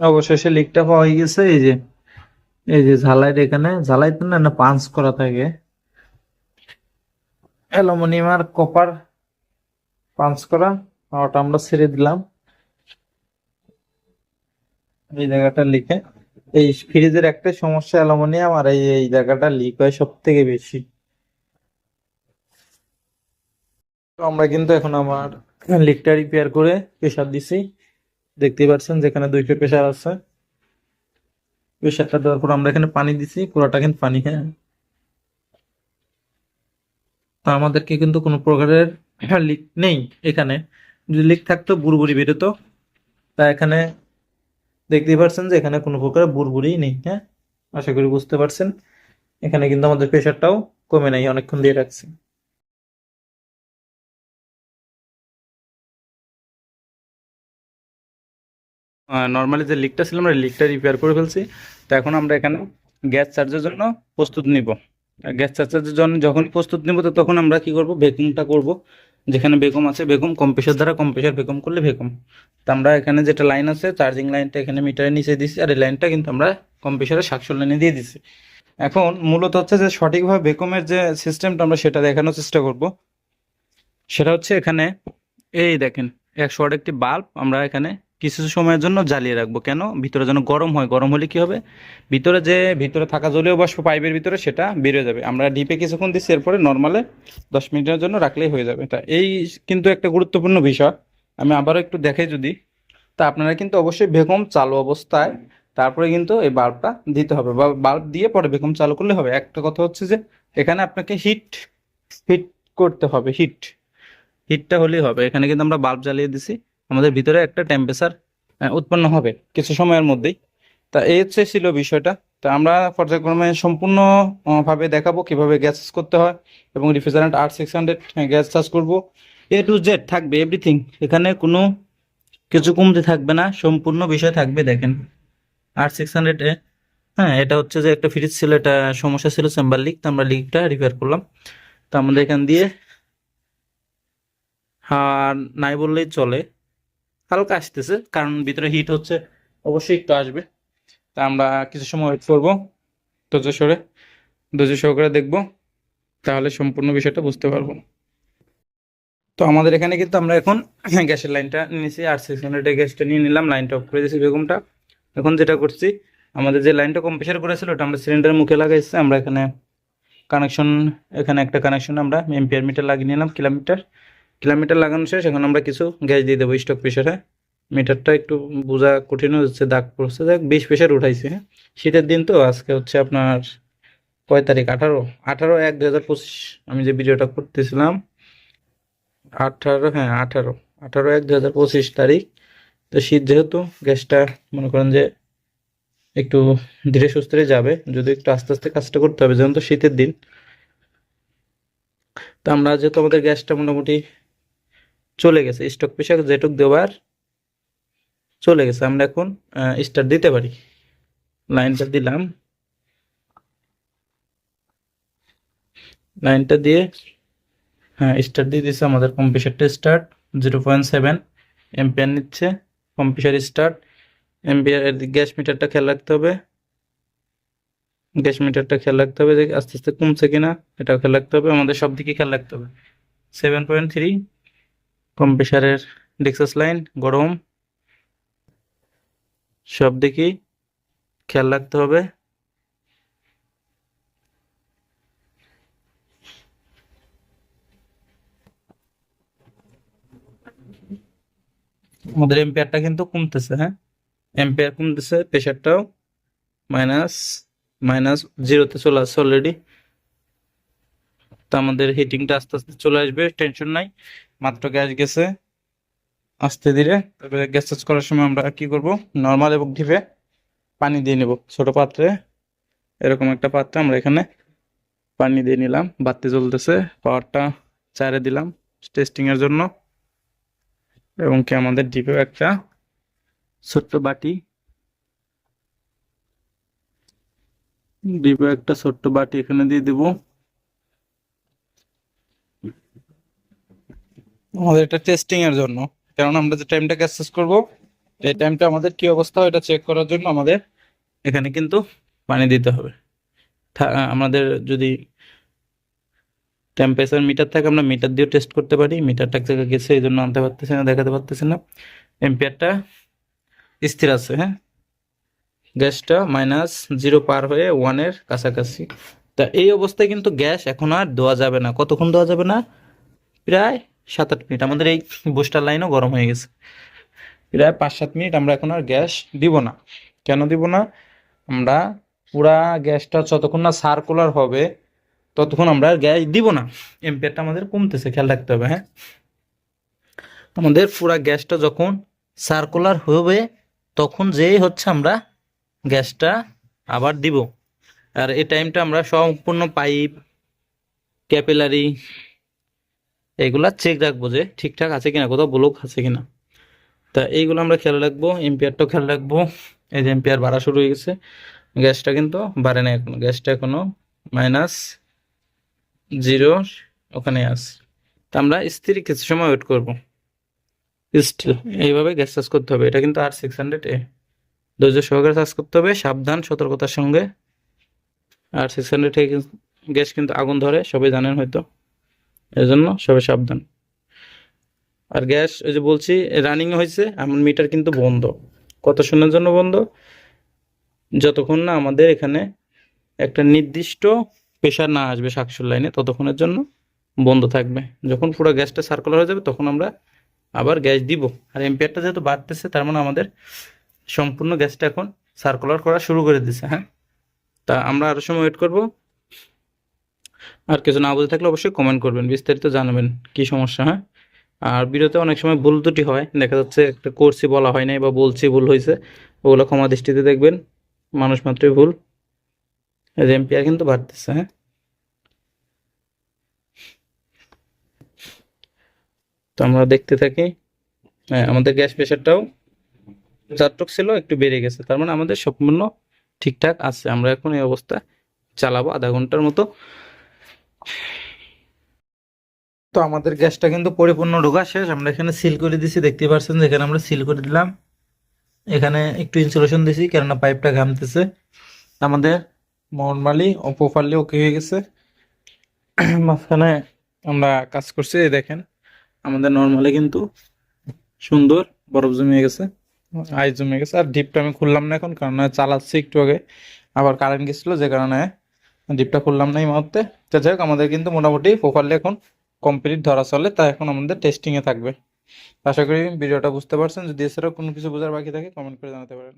অবশেষে লিকটা পাওয়া গেছে এই যে এই যে ঝালাইয়ের এখানে, ঝালাই তো না না পাঞ্চ করা থাকে। অ্যালুমিনিয়াম আর কপার পাঞ্চ করা ওটা আমরা ছেড়ে দিলাম। এই জায়গাটা লিখে এই ফ্রিজের একটা সমস্যা অ্যালুমিনিয়াম আর এই এই জায়গাটা লিক হয় সব থেকে বেশি আমরা কিন্তু এখন আমার লিকটা রিপেয়ার করে প্রেসার দিছি। দেখতেই পাচ্ছেন যেখানে দুইটা প্রেসার আছে। প্রেশারটা দেওয়ার পর আমরা এখানে পানি দিছি, পুরোটা কিন্তু পানি হ্যাঁ। তো আমাদেরকে কিন্তু কোনো প্রকারের লিক নেই এখানে। যদি লিক থাকতো, বুড়বুড়ি বেরোতো তা এখানে দেখতেই পাচ্ছেন যে এখানে কোনো প্রকার বুড়বুড়ি নেই হ্যাঁ। আশা করি বুঝতে পারছেন। এখানে কিন্তু আমাদের প্রেশারটাও কমে নাই, অনেকক্ষণ দিয়ে রাখছি। নর্মালি যে লিকটা ছিল, আমরা লিকটা রিপেয়ার করে ফেলছি। তো এখন আমরা এখানে গ্যাস চার্জের জন্য প্রস্তুত নিব। গ্যাস চার্জের জন্য যখন প্রস্তুত নিব, তো তখন আমরা কি করব? ভ্যাকুমটা করব। যেখানে বেকম আছে বেকম কম্প্রেসার দ্বারা কম্প্রেসার বেকম করলে বেকম তো আমরা এখানে যেটা লাইন আছে চার্জিং লাইনটা এখানে মিটারের নিচে দিছি, আর এই লাইনটা কিন্তু আমরা কম্প্রেসারের সাকসল লাইনে দিয়ে দিছি। এখন মূলত হচ্ছে যে সঠিকভাবে বেকমের যে সিস্টেমটা আমরা সেটা দেখানোর চেষ্টা করব। সেটা হচ্ছে এখানে, এই দেখেন, একশো একটি বাল্ব আমরা এখানে কিছু সময়ের জন্য জ্বালিয়ে রাখব। কেন? ভিতরে যেন গরম হয়। গরম হলে কি হবে? ভিতরে যে, ভিতরে থাকা জলীয় বাষ্প পাইপের ভিতরে সেটা বেরিয়ে যাবে। আমরা ডিপে কিছুক্ষণ দিচ্ছি, এরপরে নর্মালে দশ মিনিটের জন্য রাখলেই হয়ে যাবে। তা এই কিন্তু একটা গুরুত্বপূর্ণ বিষয়। আমি আবারও একটু দেখাই যদি। তা আপনারা কিন্তু অবশ্যই বেগম চালু অবস্থায় তারপরে কিন্তু এই বাল্বটা দিতে হবে। বা, বাল্ব দিয়ে পরে বেগম চালু করলে হবে। একটা কথা হচ্ছে যে, এখানে আপনাকে হিট হিট করতে হবে। হিট হিটটা হলেই হবে। এখানে কিন্তু আমরা বাল্ব জ্বালিয়ে দিছি। আমাদের ভিতরে একটা টেম্পারেচার উৎপন্ন হবে কিছু সময়ের মধ্যেই। তা এই হচ্ছে ছিল বিষয়টা। তা আমরা পর্যায়ক্রমে সম্পূর্ণ আহ, ভাবে দেখাবো কীভাবে গ্যাস করতে হয় এবং refrigerant R six hundred gas charge করব। এ টু জেড থাকবে এভরিথিং এখানে কোনো কিছু কমতে থাকবে না সম্পূর্ণ বিষয় থাকবে দেখেন। আর সিক্স হান্ড্রেড এ হ্যাঁ এটা হচ্ছে যে একটা ফ্রিজ ছিল এটা সমস্যা ছিল চেম্বার লিক তো আমরা লিকটা রিপেয়ার করলাম। তো আমাদের এখান দিয়ে আর নাই বললেই চলে। হালকা আসতেছে, কারণ ভিতরে হিট হচ্ছে, অবশ্যই একটু আসবে। তা আমরা কিছু সময় ওয়েট করব, ধৈর্য সরে, ধৈর্য সহকারে দেখব, তাহলে সম্পূর্ণ বিষয়টা বুঝতে পারব। তো আমাদের এখানে কিন্তু আমরা এখন গ্যাসের লাইনটা নিয়েছি, আর সিক্স হান্ড্রেডের গ্যাসটা নিয়ে নিলাম, লাইনটা অফ করে দিয়েছি বেগমটা। এখন যেটা করছি, আমাদের যে লাইনটা কম্প্রেসার করেছিল, ওটা আমরা সিলিন্ডারের মুখে লাগাইছি, আমরা এখানে কানেকশন এখানে একটা কানেকশন আমরা এম্পিয়ার মিটার লাগিয়ে নিলাম কিলোমিটার কিলোমিটার লাগানো শেষ, এখন আমরা কিছু গ্যাস দিয়ে দেবো স্টক প্রেশারে মিটারটা একটু বোঝা কঠিন হচ্ছে দাগ পড়ছে। দেখ বিশ প্রেশার উঠাইছে হ্যাঁ? শীতের দিন তো, আজকে হচ্ছে আপনার কয় তারিখ? আঠারো। আঠারো এক দু হাজার পঁচিশ। আমি যে ভিডিওটা করতেছিলাম, আঠারো হ্যাঁ আঠারো। আঠারো এক দু হাজার পঁচিশ তারিখ। তো শীত যেহেতু, গ্যাসটা মনে করেন যে একটু ধীরে সুস্থে যাবে, যদি একটু আস্তে আস্তে কাজটা করতে হবে যেমন তো শীতের দিন। তো আমরা যেহেতু আমাদের গ্যাসটা মোটামুটি চলে গেছে স্টক পেশা যেটুক দেওয়ার চলে গেছে। আমরা এখন স্টার দিতে পারি। লাইনটা দিলাম। লাইনটা দিয়ে হ্যাঁ স্টার দিয়ে দিচ্ছে আমাদের কম্প্রেসারটা start zero point seven ampere নিচ্ছে কম্প্রেসার স্টার্ট এম্পিয়ার গ্যাস মিটারটা খেয়াল রাখতে হবে। গ্যাস মিটারটা খেয়াল রাখতে হবে যে আস্তে আস্তে কমছে কিনা, এটাও খেয়াল রাখতে হবে। আমাদের সব দিকে খেয়াল রাখতে হবে। সেভেন পয়েন্ট থ্রি কম্প্রেসারের ডিক্সাস লাইন, গরম। সব দিকেই খেয়াল রাখতে হবে। আমাদের এম্পিয়ারটা কিন্তু কমতেছে হ্যাঁ? এম্পিয়ার কমতেছে প্রেশারটাও মাইনাস মাইনাস জিরোতে চলে আসছে অলরেডি আমাদের হিটিংটা আস্তে আস্তে চলে আসবে টেনশন নাই। মাত্র গ্যাস গেছে আস্তে ধীরে। তারপরে গ্যাস চার্জ করার সময় আমরা কি করব? নর্মাল এবং ঢিপে পানি দিয়ে নেব। ছোট পাত্রে, এরকম একটা পাত্রে আমরা এখানে পানি দিয়ে নিলাম। বাতি জ্বলতেছে পাওয়ারটা চারে দিলাম টেস্টিং এর জন্য। এবং কি আমাদের ডিপেও একটা ছোট্ট বাটি ডিপে একটা ছোট্ট বাটি এখানে দিয়ে দিব। আমাদের এটা টেস্টিং এর জন্য। কারণ আমরা যে টাইমটা অ্যাক্সেস করব, এই টাইমটা আমাদের কি অবস্থা এটা চেক করার জন্য আমাদের এখানে কিন্তু পানি দিতে হবে। আমাদের যদি টেম্পারেচার মিটার থাকে, আমরা মিটার দিয়েও টেস্ট করতে পারি। মিটারটা জায়গায় গেছে, এই জন্য আনতে পারতেছি না, দেখাতে পারতেছি না। এম্পিয়ারটা স্থির আছে হ্যাঁ? গ্যাসটা মাইনাস জিরো পার হয়ে ওয়ানের কাছাকাছি। তা এই অবস্থায় কিন্তু গ্যাস এখন আর দেওয়া যাবে না। কতক্ষণ দেওয়া যাবে না? প্রায় সাত আট মিনিট। আমাদের এই বুস্টার লাইনও গরম হয়ে গেছে। প্রায় পাঁচ সাত মিনিট আমরা এখন আর গ্যাস দিব না। কেন দিব না? আমরা পুরা গ্যাসটা যতক্ষণ না সার্কুলার হবে, ততক্ষণ আমরা আর গ্যাস দিব না। এম্পিয়ারটা আমাদের কমতেছে, খেয়াল রাখতে হবে হ্যাঁ? আমাদের পুরা গ্যাসটা যখন সার্কুলার হবে, তখন যেই হচ্ছে আমরা গ্যাসটা আবার দিব। আর এই টাইমটা আমরা সম্পূর্ণ পাইপ ক্যাপিলারি এগুলা চেক রাখব যে ঠিকঠাক আছে কিনা, কোথাও ব্লক আছে কিনা। তা এইগুলো আমরা খেয়াল রাখব এম্পিয়ারটাও খেয়াল রাখব। এই যে এম্পিয়ার বাড়া শুরু হয়ে গেছে, গ্যাসটা কিন্তু বাড়ে না এখনও, গ্যাসটা এখনও মাইনাস জিরো ওখানে আছে। তা আমরা স্থির কিছু সময় ওয়েট করব। স্টিল এইভাবে গ্যাস চার্জ করতে হবে। এটা কিন্তু আর সিক্স হান্ড্রেড এ ধৈর্য সহকারে চার্জ করতে হবে, সাবধান, সতর্কতার সঙ্গে। আর সিক্স হান্ড্রেড গ্যাস কিন্তু আগুন ধরে, সবাই জানেন হয়তো। এই জন্য সবাই সাবধান। আর গ্যাস, ওই যে বলছি রানিং হয়েছে এমন মিটার কিন্তু বন্ধ। কত সময়ের জন্য বন্ধ? যতক্ষণ না আমাদের এখানে একটা নির্দিষ্ট প্রেশার না আসবে শাকসুর লাইনে ততক্ষণের জন্য বন্ধ থাকবে। যখন পুরো গ্যাসটা সার্কুলার হয়ে যাবে, তখন আমরা আবার গ্যাস দিব। আর এম্পিয়ারটা যেহেতু বাড়তেছে, তার মানে আমাদের সম্পূর্ণ গ্যাসটা এখন সার্কুলার করা শুরু করে দিছে হ্যাঁ? তা আমরা আরও সময় ওয়েট করব। আর কিছু না বুঝে থাকলে অবশ্যই কমেন্ট করবেন, বিস্তারিত জানাবেন কি সমস্যা হ্যাঁ? আর ভিডিওতে অনেক সময় ভুল ত্রুটি হয়, দেখা যাচ্ছে একটা করছি বলা হয় নাই বা বলছি ভুল হয়েছে, ওগুলো ক্ষমা দৃষ্টিতে দেখবেন, মানুষ মাত্রই ভুল। এই এম্পিয়ার কিন্তু বাড়তেছে হ্যাঁ? তো আমরা দেখতে থাকি হ্যাঁ আমাদের গ্যাস প্রেশারটাও যতটুক ছিল একটু বেড়ে গেছে, তার মানে আমাদের সম্পূর্ণ ঠিকঠাক আছে, আমরা এখন এই অবস্থা চালাবো আধা ঘণ্টার মতো। তো আমাদের গ্যাসটা কিন্তু পরিপূর্ণ ঢোকা শেষ। আমরা এখানে সিল করে দিছি দেখতে পাচ্ছেন যেখানে আমরা সিল করে দিলাম। এখানে একটু ইনসুলেশন দিছি, কেননা পাইপটা ঘামতেছে। আমাদের নর্মালি প্রপারলি ওকে হয়ে গেছে। মাঝখানে আমরা কাজ করছি, এই দেখেন, আমাদের নর্মালি কিন্তু সুন্দর বরফ জমে গেছে, আইস জমে গেছে। আর ডিপটা আমি খুললাম না এখন, কারণ চালাচ্ছি একটু আগে। আবার কারেন্ট গেছিল, যে কারণে ডিপটা খুললাম না এই মুহূর্তে। তো যাই হোক, আমাদের কিন্তু মোটামুটি প্রপারলি এখন কমপ্লিট ধরা চলে, তা এখন আমাদের টেস্টিংয়ে থাকবে। আশা করি ভিডিওটা বুঝতে পারছেন। যদি এছাড়াও কোনো কিছু বোঝার বাকি থাকে কমেন্ট করে জানাতে পারেন।